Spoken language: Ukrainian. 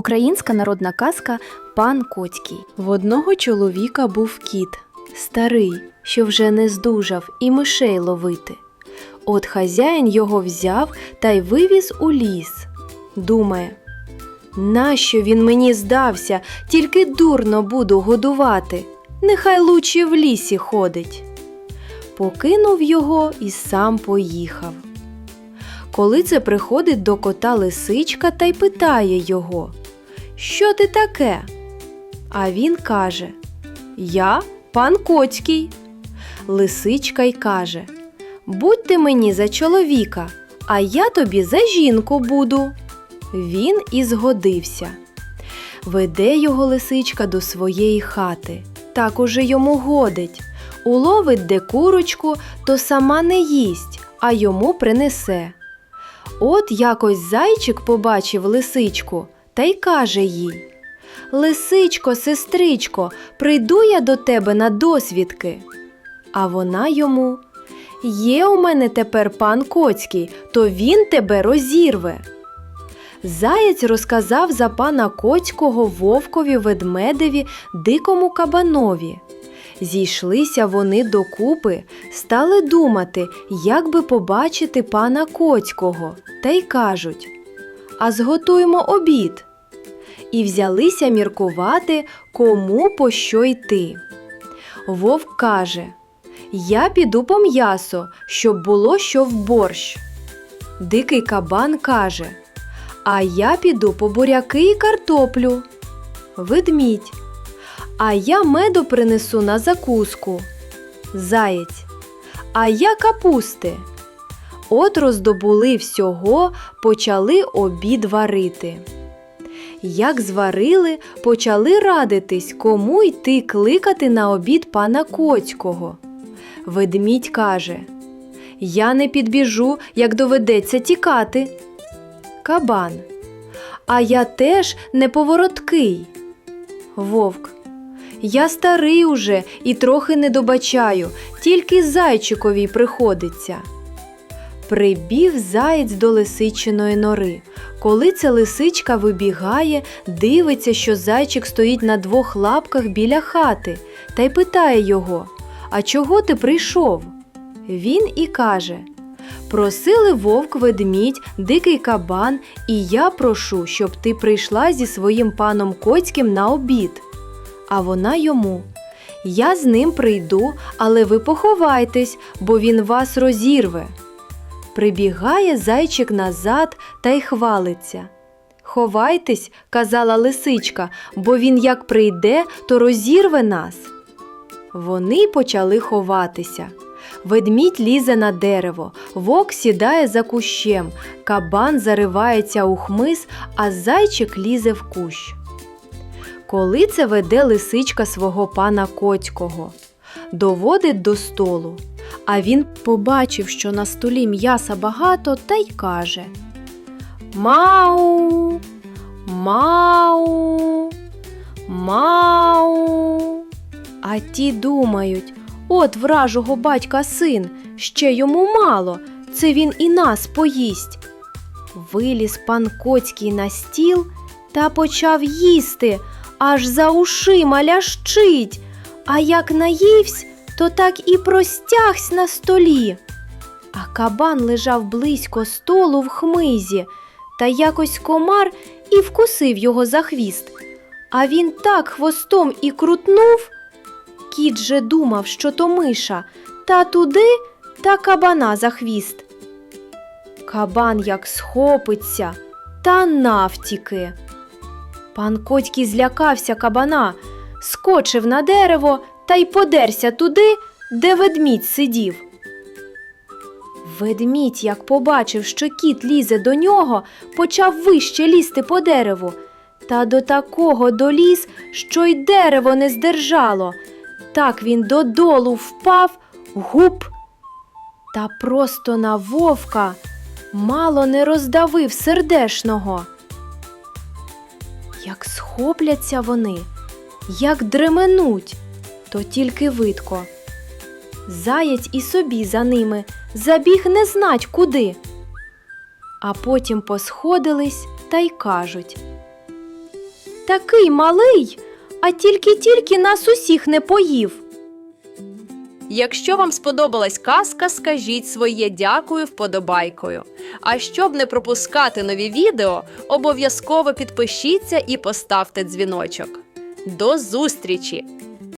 Українська народна казка Пан Коцький. В одного чоловіка був кіт, старий, що вже не здужав і мишей ловити. От хазяїн його взяв та й вивіз у ліс. Думає, нащо він мені здався, тільки дурно буду годувати. Нехай лучше в лісі ходить. Покинув його і сам поїхав. Коли це приходить до кота лисичка та й питає його, що ти таке? А він каже: Я пан Коцький. Лисичка й каже: Будь ти мені за чоловіка, а я тобі за жінку буду. Він і згодився. Веде його лисичка до своєї хати. Так уже йому годить. Уловить де курочку, то сама не їсть, а йому принесе. От якось зайчик побачив лисичку та й каже їй Лисичко, сестричко, прийду я до тебе на досвідки. А вона йому Є у мене тепер пан Коцький, то він тебе розірве. Заєць розказав за пана Коцького вовкові, ведмедеві, дикому кабанові. Зійшлися вони докупи, стали думати, як би побачити пана Коцького, та й кажуть А зготуємо обід. І взялися міркувати, кому по що йти. Вовк каже Я піду по м'ясо, щоб було що в борщ. Дикий кабан каже А я піду по буряки і картоплю. Ведмідь. А я меду принесу на закуску. Заєць. А я капусти. От роздобули всього, почали обід варити. Як зварили, почали радитись, кому йти кликати на обід пана Коцького. Ведмідь каже Я не підбіжу, як доведеться тікати. Кабан. А я теж неповороткий. Вовк. Я старий уже і трохи не добачаю, тільки зайчиковій приходиться. Прибіг заєць до лисичиної нори. Коли ця лисичка вибігає, дивиться, що зайчик стоїть на двох лапках біля хати, та й питає його А чого ти прийшов? Він і каже Просили вовк, ведмідь, дикий кабан, і я прошу, щоб ти прийшла зі своїм паном Коцьким на обід. А вона йому. Я з ним прийду, але ви поховайтесь, бо він вас розірве. Прибігає зайчик назад та й хвалиться. Ховайтесь, казала лисичка, бо він як прийде, то розірве нас. Вони почали ховатися. Ведмідь лізе на дерево, вовк сідає за кущем, кабан заривається у хмиз, а зайчик лізе в кущ. Коли це веде лисичка свого пана Коцького, доводить до столу. А він побачив, що на столі м'яса багато, та й каже Мау, мау, мау. А ті думають, от вражого батька син, ще йому мало, це він і нас поїсть. Виліз пан Коцький на стіл та почав їсти, аж за ушима лящить, а як наївсь, то так і простягсь на столі. А кабан лежав близько столу в хмизі, та якось комар і вкусив його за хвіст. А він так хвостом і крутнув. Кіт же думав, що то миша, та туди та кабана за хвіст. Кабан як схопиться, та навтіки. Пан Котький злякався кабана, скочив на дерево та й подерся туди, де ведмідь сидів. Ведмідь, як побачив, що кіт лізе до нього, почав вище лізти по дереву, та до такого доліз, що й дерево не здержало. Так він додолу впав, гуп, та просто на вовка мало не роздавив сердешного. Як схопляться вони, як дременуть, то тільки видко. Заєць і собі за ними забіг не знать куди. А потім посходились та й кажуть Такий малий, а тільки-тільки нас усіх не поїв. Якщо вам сподобалась казка, скажіть своє дякую вподобайкою. А щоб не пропускати нові відео, обов'язково підпишіться і поставте дзвіночок. До зустрічі!